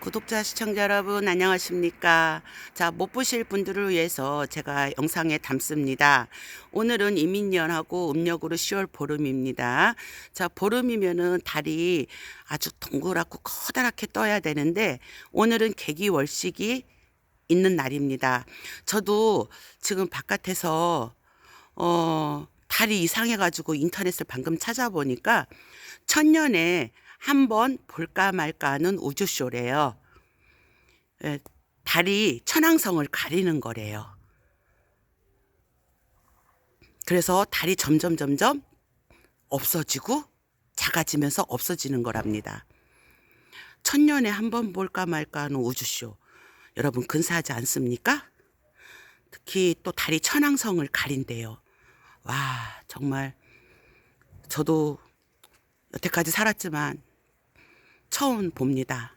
구독자 시청자 여러분 안녕하십니까? 자 못 보실 분들을 위해서 제가 영상에 담습니다. 오늘은 이민년하고 음력으로 10월 보름입니다. 자 보름이면은 달이 아주 동그랗고 커다랗게 떠야 되는데 오늘은 개기월식이 있는 날입니다. 저도 지금 바깥에서 어 달이 이상해 가지고 인터넷을 방금 찾아보니까 천년에 한번 볼까 말까 하는 우주쇼래요. 예, 달이 천왕성을 가리는 거래요. 그래서 달이 점점 점점 없어지고 작아지면서 없어지는 거랍니다. 천년에 한 번 볼까 말까 하는 우주쇼. 여러분 근사하지 않습니까? 특히 또 달이 천왕성을 가린대요. 와, 정말 저도 여태까지 살았지만 처음 봅니다.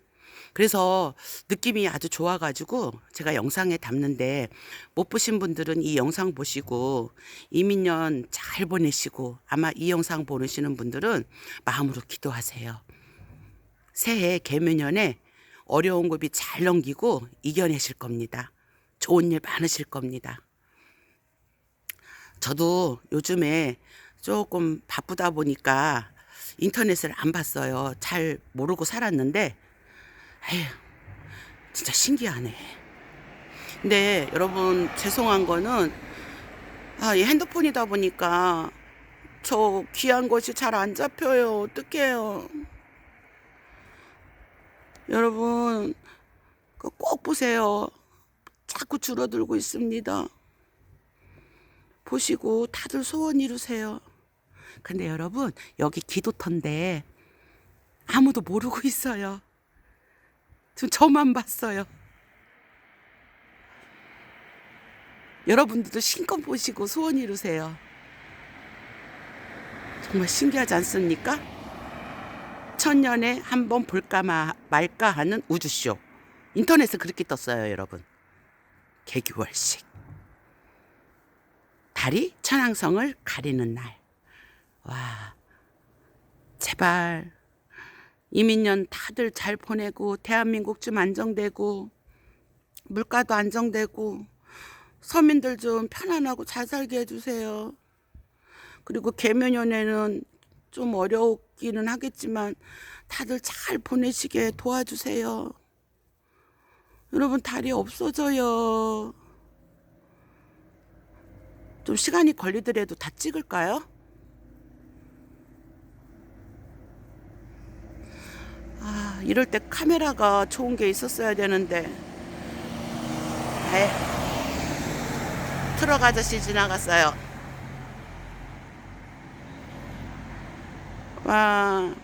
그래서 느낌이 아주 좋아가지고 제가 영상에 담는데 못 보신 분들은 이 영상 보시고 이민년 잘 보내시고 아마 이 영상 보시는 분들은 마음으로 기도하세요. 새해 개묘년에 어려운 고비 잘 넘기고 이겨내실 겁니다. 좋은 일 많으실 겁니다. 저도 요즘에 조금 바쁘다 보니까 인터넷을 안 봤어요. 잘 모르고 살았는데, 에휴, 진짜 신기하네. 근데 여러분, 죄송한 거는, 아, 이 핸드폰이다 보니까 저 귀한 것이 잘 안 잡혀요. 어떡해요. 여러분, 그꼭 보세요. 자꾸 줄어들고 있습니다. 보시고 다들 소원 이루세요. 근데 여러분, 여기 기도터인데 아무도 모르고 있어요. 저 저만 봤어요. 여러분들도 신껏 보시고 소원 이루세요. 정말 신기하지 않습니까? 천년에 한 번 볼까 마- 말까 하는 우주쇼. 인터넷에 그렇게 떴어요, 여러분. 개규월식. 달이 천왕성을 가리는 날. 와, 제발 이민년 다들 잘 보내고 대한민국 좀 안정되고 물가도 안정되고 서민들 좀 편안하고 잘 살게 해주세요. 그리고 개묘년에는 좀 어렵기는 하겠지만 다들 잘 보내시게 도와주세요. 여러분 달이 없어져요. 좀 시간이 걸리더라도 다 찍을까요? 이럴 때 카메라가 좋은 게 있었어야 되는데. 에 트럭 아저씨 지나갔어요. 와.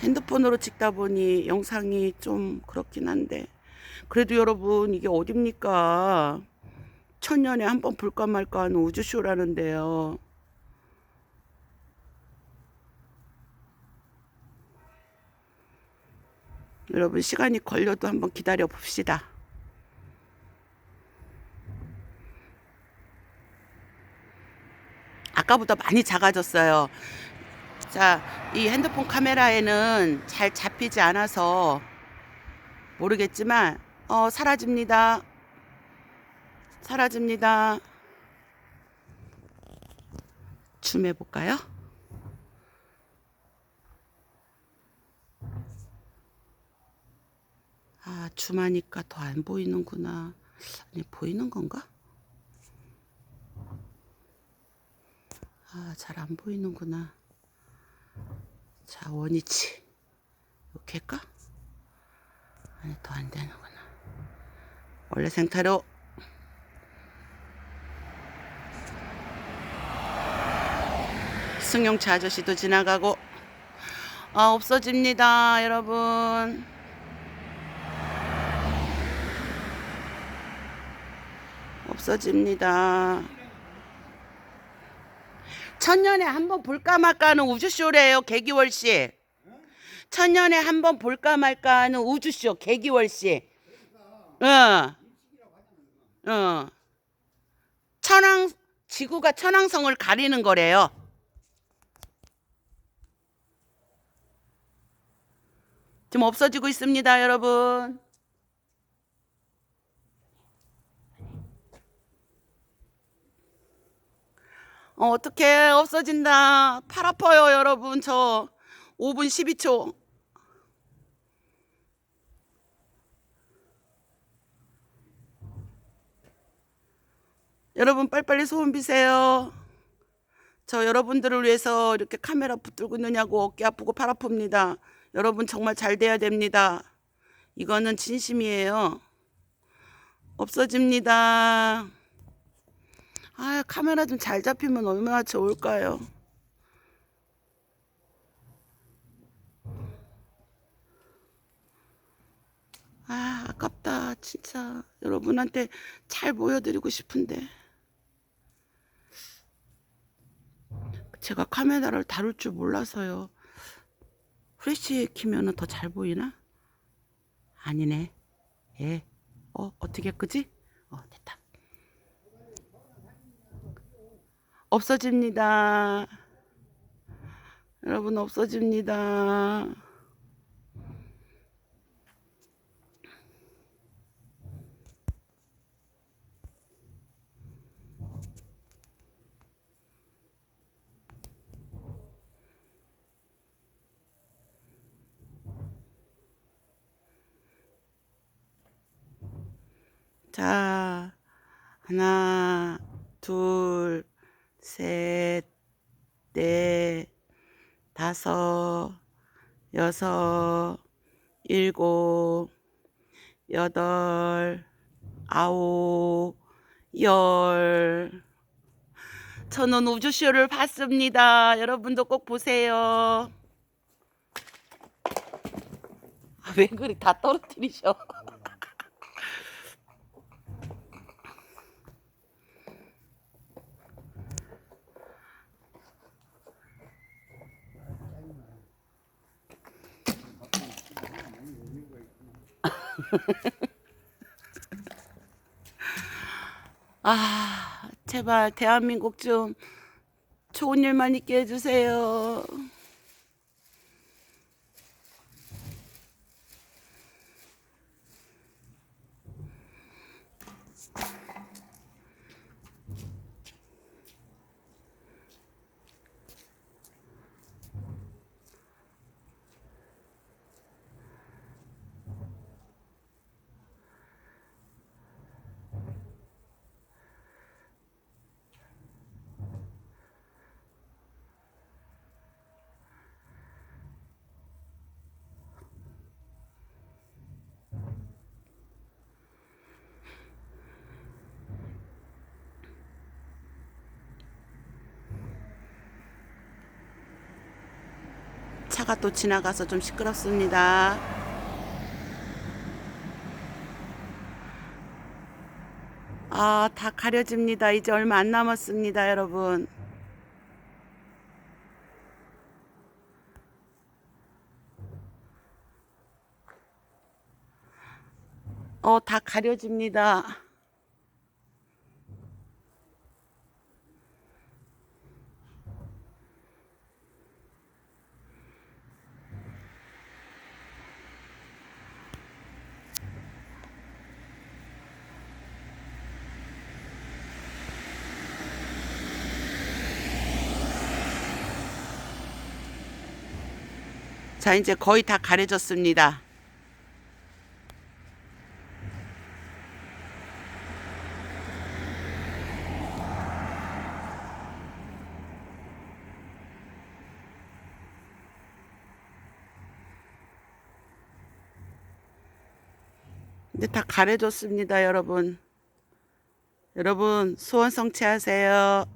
핸드폰으로 찍다 보니 영상이 좀 그렇긴 한데. 그래도 여러분, 이게 어딥니까? 천년에 한 번 볼까 말까 하는 우주쇼라는데요. 여러분 시간이 걸려도 한번 기다려 봅시다. 아까보다 많이 작아졌어요. 자, 이 핸드폰 카메라에는 잘 잡히지 않아서 모르겠지만, 어, 사라집니다. 사라집니다. 줌 해볼까요? 아, 줌하니까 더 안 보이는구나. 아니, 보이는 건가? 아, 잘 안 보이는구나. 자, 원위치. 이렇게 할까? 아니, 더 안 되는구나. 원래 생타로. 승용차 아저씨도 지나가고. 아, 없어집니다, 여러분. 없어집니다. 천년에 한 번 볼까 말까 하는 우주쇼래요, 개기월 씨. 천년에 한 번 볼까 말까 하는 우주쇼, 개기월 씨. 어. 어. 천왕, 지구가 천왕성을 가리는 거래요. 지금 없어지고 있습니다, 여러분. 어, 어떡해. 없어진다. 팔 아파요, 여러분. 저 5분 12초. 여러분, 빨리빨리 소원 비세요. 저 여러분들을 위해서 이렇게 카메라 붙들고 있느냐고 어깨 아프고 팔 아픕니다. 여러분 정말 잘 돼야 됩니다. 이거는 진심이에요. 없어집니다. 아, 카메라 좀 잘 잡히면 얼마나 좋을까요? 아, 아깝다. 진짜 여러분한테 잘 보여드리고 싶은데. 제가 카메라를 다룰 줄 몰라서요. 프레쉬 키면은 더잘 보이나? 아니네. 예. 어, 어떻게 끄지? 어, 됐다. 없어집니다. 여러분, 없어집니다. 자, 하나, 둘, 셋, 넷, 다섯, 여섯, 일곱, 여덟, 아홉, 열. 저는 우주쇼를 봤습니다. 여러분도 꼭 보세요. 아, 왜 그리 다 떨어뜨리셔? 아, 제발 대한민국 좀 좋은 일만 있게 해주세요. 차가 또 지나가서 좀 시끄럽습니다. 아, 다 가려집니다. 이제 얼마 안 남았습니다, 여러분. 어, 다 가려집니다. 자, 이제 거의 다 가려졌습니다. 이제 다 가려졌습니다, 여러분. 여러분, 소원 성취하세요.